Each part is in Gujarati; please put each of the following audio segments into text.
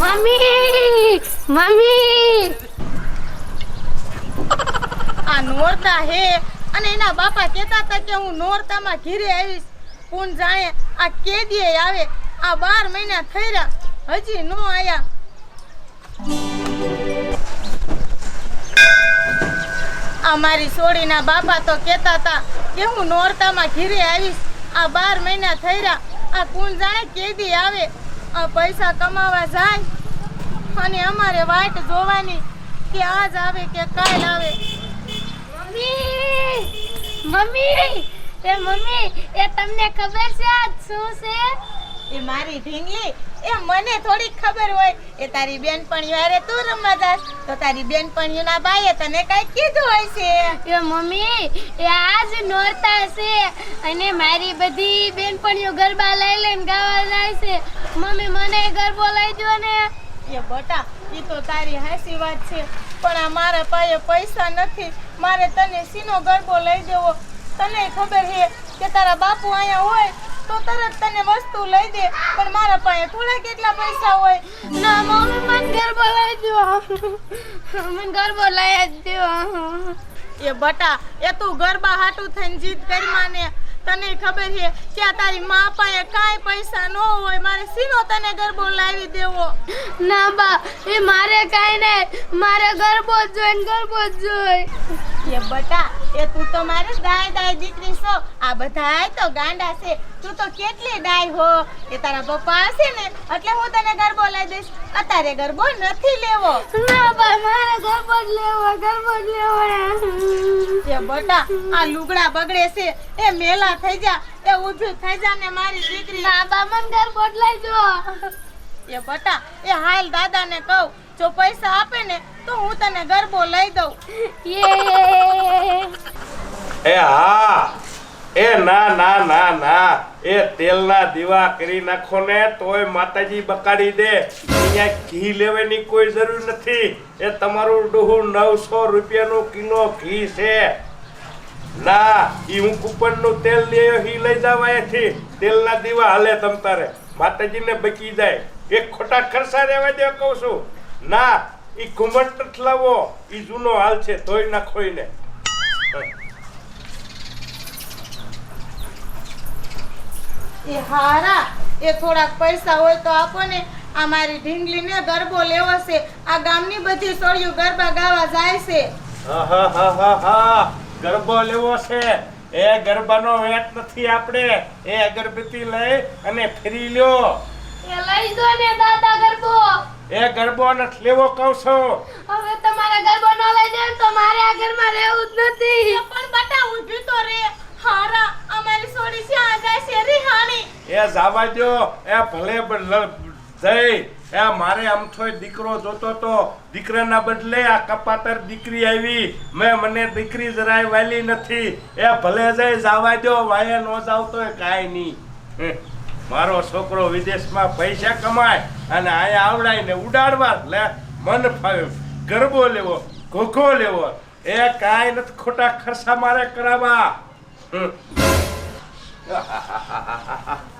Mummy mummy. આ નોરતા હે, અને એના બાપા કહેતા હતા કે હું નોરતામાં ઘીરે આવીશ. કોણ જાણે આ કેદીએ આવે, આ બાર મહિના થઈ રહ્યા હજી નો આયા. આ મારી સોડીના બાપા તો કહેતા હતા કે હું નોરતામાં ઘીરે આવીશ. આ બાર મહિના થઈ રહ્યા આ કોણ જાણે કેદી આવે. આ પૈસા કમાવા જાય અને અમારે વાટ જોવાની કે આજ આવે કે કાલ આવે. મમ્મી! મમ્મી! એ મમ્મી એ તમને ખબર છે આજ શું છે? એ મારી ઢીંગલી એ મને થોડી ખબર હોય. એ તારી બેનપણી હારે તું રમવા જાસ તો તારી બેનપણીઓના બાઈએ તને કઈ કીધું હોય છે? એ મમ્મી એ આજ નોરતા છે. અને મારી બધી બેનપણીઓ ગરબા લઈ લઈને ગાવા જાય છે. મમ્મી મને ગરબો લઈ દો ને. એ બટા એ તો તારી હાસી વાત છે. પણ આ મારા પાસે પૈસા નથી. મારે તને સીનો ગરબો લઈ દેવો. તને ખબર છે કે તારા બાપુ અહીંયા હોય તો તરત તને વસ્તુ લઈ દે. પણ મારા પાસે થોડા કેટલા પૈસા હોય? ના મમ્મી મને ગરબો લઈ દો. મને ગરબો લઈ જ દો. એ બટા એ તું ગરબા હાટું થઈને જીત કરી માને. તને ખબર છે કે આ તારી મા પાસે કાંઈ પૈસા ન હોય. મારે સીનો તને ગરબો લાવી દેવો. ના બા એ મારે કાંઈ નહીં. મારે ગરબો જ જોઈને ગરબો જ જોઈ. એ બટા એ તું તો મારી દાય દાય દીકરી છો. આ બધાય તો ગાંડા છે. તું તો કેટલી ડાય હો. એ તારા પપ્પા હશે ને એટલે હું તને ગરબો લઈ દઈશ. અત્યારે ગરબો નથી લેવો. ના બા મારે ગરબો જ લેવો ગરબો જ લેવો. એ બટા આ લુગડા બગડે છે. એ મેલા થઈ જા એ ઊભી થઈ જા ને મારી દીકરી. ના બા મને ગરબો જ લઈ દો. એ બટા એ હાલ દાદાને કહું જો પૈસા આપે ને તો હું તને ગરબો લઈ દઉં. એ હા. એ ના ના ના ના. એ તેલના દીવા કરી નાખો ને તોય માતાજી બકાડી દે. અહીંયા ઘી લેવાની કોઈ જરૂર નથી. એ તમારું ડોહું નવસો રૂપિયાનું કિલો ઘી છે. ના એ હું કૂપનનું તેલ લ્યો ઈ લઈ જાવ અહીંયાથી તેલના દીવા હાલે તમ તારે. માતાજીને બચી જાય. એક ખોટા ખર્ચા રહેવા દે કહું છું. ના એ ઘુમટ લાવો. એ જૂનો હાલ છે, ધોઈ નાખો ઈને એ હારા. એ થોડાક પૈસા હોય તો આપો ને. આ મારી ઢીંગલીને ગરબો લેવો છે. આ ગામની બધી સોળીઓ ગરબા ગાવા જાય છે. ગરબો લેવો છે. એ ગરબાનો વેટ નથી આપણે. એ અગરબત્તી લઈ અને ફરી લ્યો. એ લઈ દો ને દાદા ગરબો. એ ગરબો નથી લેવો કહું છું. હવે તમારે ગરબો ન લઈ જાય તો મારે આ ઘરમાં રહેવું જ નથી. પણ બટા ઊભી તો રે. હારા. અમારી સોળી આ જાય છે. રિહાણી જાવા દો એ ભલે જઈ એ મારે આમ થોય દીકરો જોતો તો દીકરાના બદલે આ કપાતર દીકરી આવી. મેં મને દીકરી જરાય વાલી નથી. એ ભલે જઈ જાવા દો વાયે નો જાવ તો કાંઈ નહીં. મારો છોકરો વિદેશમાં પૈસા કમાય અને અહીંયા આવડાય ને ઉડાડવા. લે, મન ફાવ્યું. ગરબો લેવો, ઘોઘો લેવો. એ કાંઈ નથી. ખોટા ખર્ચા મારે કરાવવા.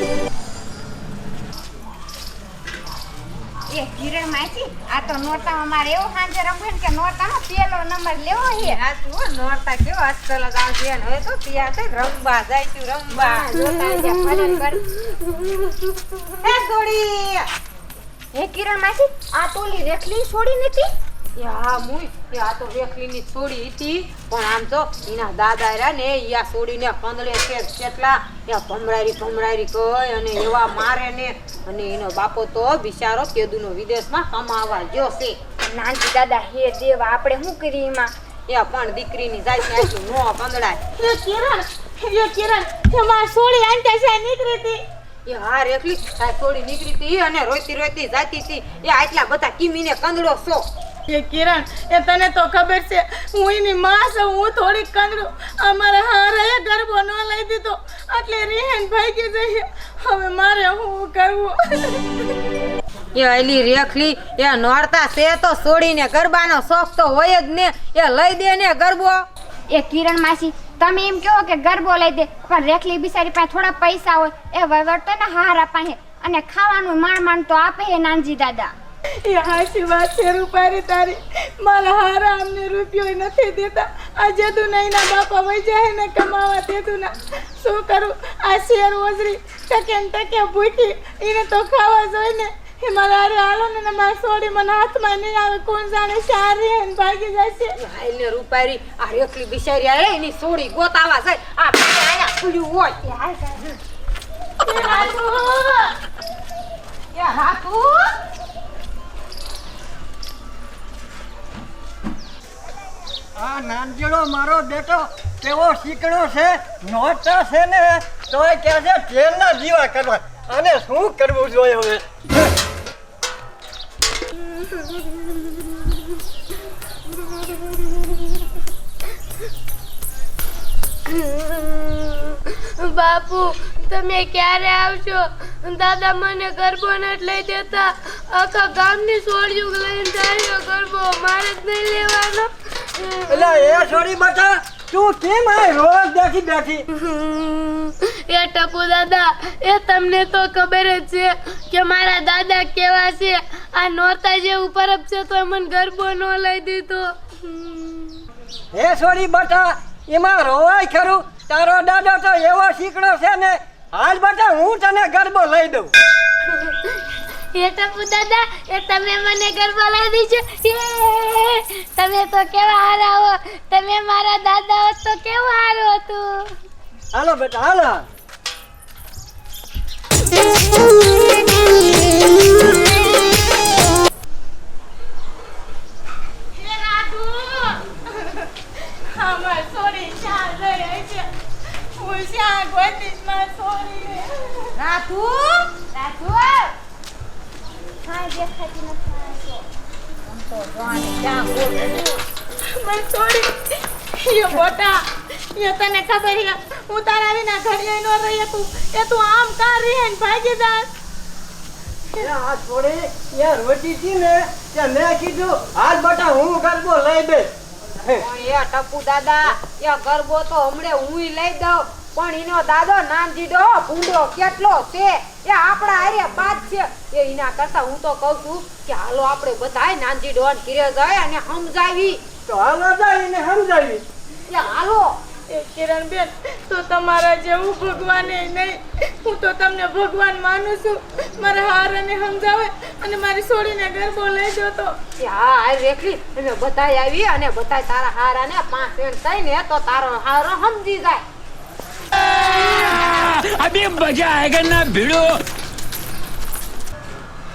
એ કિરણ માસી આ તો નોરતામાં મારે એવો સાંજે રમવું કે નોરતાનો પેલો નંબર લેવો છે. આ તું નોરતા કેવો આજકાલ જ આવશે હવે તો પિયા છે રમવા જાય છે રમવા. એ છોડી હે કિરણ માસી આ તોલી રેખલી છોડી નથી? એ હા મુઈ તો રેખલીની છોડી હતી પણ આમ તો એના દાદા રહ્યા ને ઈ છોડીને કંદડે કે કેટલા એ ભમરારી ભમરારી કહે અને એવા મારે ને અને એનો બાપો તો બિચારો કેદુનો વિદેશમાં કમાવા ગયો છે. નાનજી દાદા હે દેવ આપણે શું કરી એમાં? એ પણ દીકરીની જાય આટલું નો કંદડાય. એ કિરણ એ આંટા છે નીકળી હતી. એ હા રેખલી આ છોડી નીકળી હતી અને રોતી રોતી જાતી હતી. એ આટલા બધા કિમીને કંદડો છો. એ કિરણ એ તને તો ખબર છે હું એની માં છું હું થોડીક કંદરું અમારા હારાએ ગરબો ન લઈ દીધો. એટલે રિહેન ભાગી જઈએ. હવે મારે શું કરવું? એ અલી રેખલી એ નોરતા છે તો છોડીને ગરબાનો શોખ તો હોય જ ને. એ લઈ દે ને ગરબો. એ કિરણ માસી તમે એમ કહો કે ગરબો લઈ દે પણ રેખલી બિચારી પાસે થોડા પૈસા હોય. એ વહીવટ ને હારા પાસે અને ખાવાનું માણ માણ તો આપે હે નાનજી દાદા. એ હાસી વાત છે રૂપારી તારી. મારા હારા અમને રૂપિયો નથી દેતા. આ જેતું નહીં ના બાપા વહી જાય ને કમાવા દેતું ના શું કરું? આ શેર ઓજરી ટકે ને ટકે ભૂખી. એને તો ખાવા જોઈ ને. એ મારા હારે હાલો ને મારા સોડી મને હાથમાં નહીં આવે. કોણ જાણે સારી હે ભાગી જશે. હાઈને રૂપારી આ એકલી બિચારી આવે એની સોડી ગોતાવા જાય. આ આયા ખુલ્યું હોય. હાથું. આ નાનજીડો મારો બેટો કેવો શીકણો છે નોટા છે ને, તોય કહે છે તેલના દીવા કરવા. અને શું કરવું જોઈએ હવે? બાપુ, તમે ક્યારે આવશો? દાદા મને ગરબો નથી લઈ દેતા. આખા ગામની સોળિયું લઈને જાય ગરબો મારે જ નહીં લેવાનો એટલે એ છોડી બટા તું કેમ આ રોજ બેઠી બેઠી? એ ટપુ દાદા એ તમને તો ખબર જ છે કે મારા દાદા કેવા છે. આ નોરતા જેવું પરબ છે તો મને ગરબો ન લઈ દીધો. હે છોડી બટા એમાં રોવાય ખરું? તારો દાદા તો એવો શીકડો છે ને. હાલ બટા હું તને ગરબો લઈ દઉં. એ ટપુ દાદા એ તમે મને ગરબા લઈ દીધો તમે તો કેવા હારા હો. તમે મારા દાદા હો તો કેવું હારું હતું? હાલો બેટા હાલો. શા જઈ છે હું શા ગોતીશ માર સોડીને રાધુ રાજુ હા દેખાતી નથી માર સોડી એ બોટા એ તને ખબર છે હું તારા વિના ઘડીએ નો રહી તું એ તું આમ કા રહી ને ભાગી જા આ છોડી એ રોટી હતી ને તે મેં કીધું હાલ બટા હું ગરબો લઈ દે પણ એ ટપુ દાદા એ ગરબો તો હમણે હુંય લઈ દઉં. પણ એનો દાદો નાનજીડો ભૂંડો કેટલો છે? એ આપણા આર્ય બાદ છે. એ એના કરતા હું તો કહું છું કે હાલો આપણે બધાય નાનજીડો ઘીરે જાય અને સમજાવી. તો હાલો જાય એને સમજાવી. એ હાલો. એ કિરણ બેન તો તમારા જેવું ભગવાને નહીં. હું તો તમને ભગવાન માનું છું. મારા હાર અને સમજાવે અને મારી છોડીને ઘર લઈ જતો. કે હા આ રેખલી. અને બધાય આવી અને બધાય તારા હારાને પાંચ સેન્ટ થઈને તો તારો હારો સમજી જાય. अभी मजा आएगा ना भिड़ो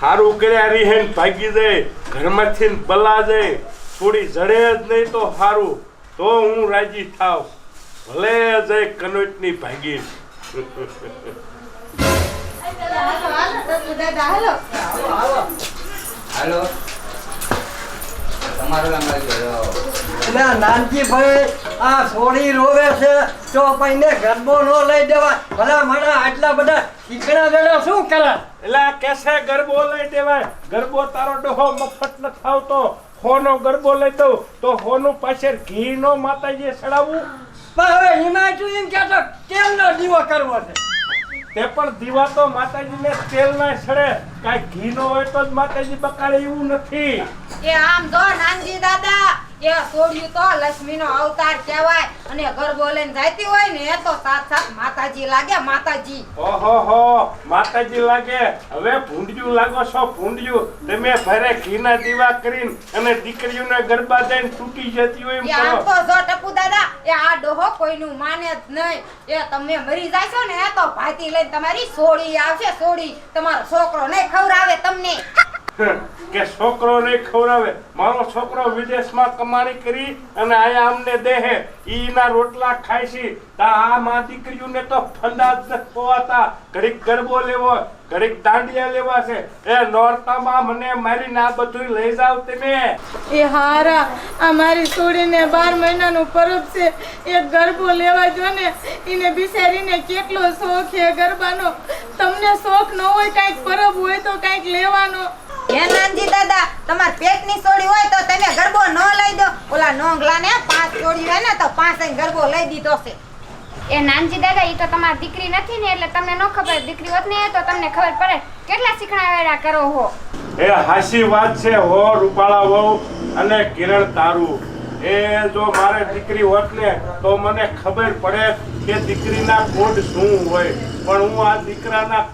હારું કર્યા રીહેન ભાગી જાય ઘરમાંથી ને બલા જાય થોડી જડે જ નહીં તો હારું તો હું રાજી થાવ ભલે જાય કનોટની ભાગી હાલો તમારું નાનજીભાઈ આ સોડી રોવે છે તો પૈને ગરબો નો લઈ દેવાય. ભલા મારા આટલા બધા શીકણા જણા શું કરે? એટલે કેસે ગરબો લઈ દેવાય. ગરબો તારો ડોહો મફત ન થાવતો હોનો ગરબો લઈ દઉં. તો હોનું પાછળ ઘી નો માતાજીએ ચડાવવું? પણ હવે એમાં તું એમ કહેતો તેલનો દીવો કરવો છે? તે પણ દીવા તો માતાજીને તેલ ના છડે. કાઈ ઘી નો હોય તો જ માતાજી બકાડે એવું નથી. એ આમ જો નાનજી દાદા. એ સોડ્યું તો લક્ષ્મીનો અવતાર કહેવાય. અને ઘર લઈને જાતી હોય ને એ તો સાત સાત માતાજી લાગે માતાજી. ઓહો હો માતાજી લાગે. હવે ભૂંડિયું લાગો છો ભૂંડિયું. તમે ઘરે ઘીના દીવા કરીને અને દીકરીઓને ગરબા દઈને તૂટી જતી હોય એમ એ આમ તો જો ટપુ દાદા એ આ ડોહો કોઈનું માને જ નહીં. એ તમે મરી જાશો ને એ તો ભાતી લઈને તમારી સોળી આવશે સોળી. તમારો છોકરો નહીં ખવડાવે તમને. કે છોકરો ને ખવડાવે. મારો છોકરો વિદેશમાં કમાણી કરી અને આયા અમને દેહે. ઈના રોટલા ખાય છે. તા આ માં દીકરીઓને તો ફંદા જ પોવાતા ઘડીક ગરબો લેવો, ઘડીક દાંડિયા લેવા છે. એ નોરતામાં મને મારીને આ બધું લઈ જાવ તમે. એ હારા, આ મારી છોડીને બાર મહિનાનું પરબ છે. એક ગરબો લેવા જો ને એને બિચારીને કેટલો શોખ છે ગરબાનો. તમને શોખ ન હોય કાંઈક પરબ હોય તો કાંઈક લેવાનો. હે નાનજી દાદા તમાર પેટની સોડી હોય તો તમે ગરબો ન લઈ દો. ઓલા નોંગલાને પાંચ સોડી હોય ને તો પાંચ ગરબો લઈ દીધો છે. એ નાનજી દાદા એ તો તમારી દીકરી નથી ને એટલે તમને ન ખબર. દીકરી હોત ને તો તમને ખબર પડે કેટલા શીખણાવેડા કરો હો. એ હાસી વાત છે હો રૂપાળા વહુ અને કિરણ તારું. એ જો મારે દીકરી હોત ને તો મને ખબર પડે કે દીકરીના કોડ શું હોય. પણ હું આ દીકરાના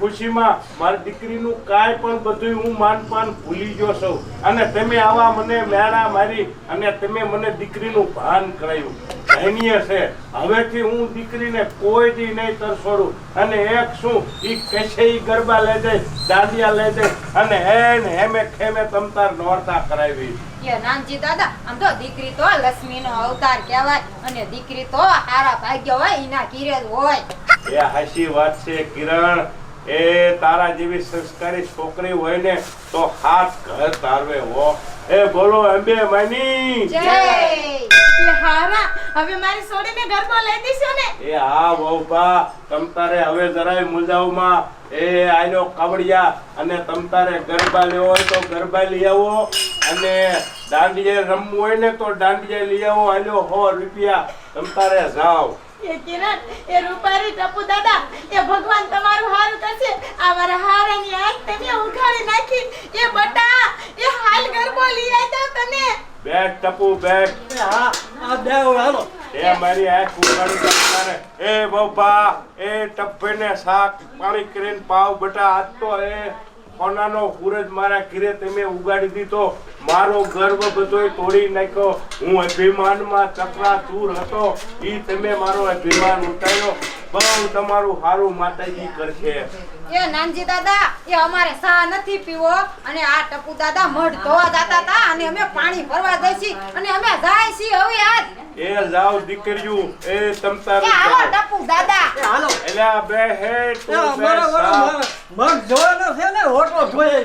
ખુશીમાં મારી દીકરીનું કાંઈ પણ બધું હું માનપાન ભૂલી ગયો છું. અને તમે આવા મને મેળા મારી અને તમે મને દીકરીનું ભાન કરાયું. ધન્ય છે. હવેથી હું દીકરીને કોઈ દી નહીં તરસોડું. અને એક શું? એ કશે ઈ ગરબા લઈ જાય દાંડિયા લઈ જાય અને હેન હેમે ખેમે તમતાર નોરતા કરાવી. નાનજી દાદા આમ તો દીકરી તો લક્ષ્મીનો અવતાર કહેવાય અને દીકરી તો સારા ભાગ્ય હોય એના કિરે હોય. એ હાસી વાત છે કિરણ. એ તારા જેવી સંસ્કારી છોકરી હોય ને તો હાથ ઘર તારવે હો. એ બોલો અંબે માની. જય. હવે મારી છોડીને ગરબો લઈ દીશો ને. એ હા વહુબા તમ તારે હવે જરાય મુંજાવમાં. એ આનો કાવડિયા અને તમ તારે ગરબા લેવો હોય તો ગરબા લઈ આવો. અને દાંડિયા રમવું હોય ને તો દાંડિયા લઈ આવો. આલ્યો હો રૂપિયા. તમ તારે જાઓ એ કિરણ એ રૂપારી ટપુ દાદા એ ભગવાન તમારું હારું કરશે. આ મારા હારાની આંખ તમે ઉઘાડી નાખી. એ બટા એ હાલ ગરબો લઈ આવ્યો તને બેઠ ટપુ હા આ બે હાલો. એ મારી આંખ ઉઘાડી તમારે એ બહુબા એ ટપ્પીને શાક પાણી કરીને પાવ બટા આજ તો એ કોનાનો સૂરજ મારા ઘીરે તમે ઉગાડી દીધો. મારો ગર્વ બધોય તોડી નાખ્યો. હું અભિમાનમાં ચકરાચૂર હતો. ઈ તમે મારો અભિમાન ઉતાર્યો. બહુ તમારું સારું માતાજી કરશે. એ નાનજી દાદા એ અમારે સા નથી પીવો. અને આ ટપુ દાદા મઢ ધોવા જતા હતા અને અમે પાણી ભરવા જઈશી અને અમે જાય છે હવે આજ. એ લાવ દીકરીઓ એ તમ તારે હાલો ટપુ દાદા. એ હાલો. એલા બે હે તો મગ જોવાનો છે ને હોટો જોઈએ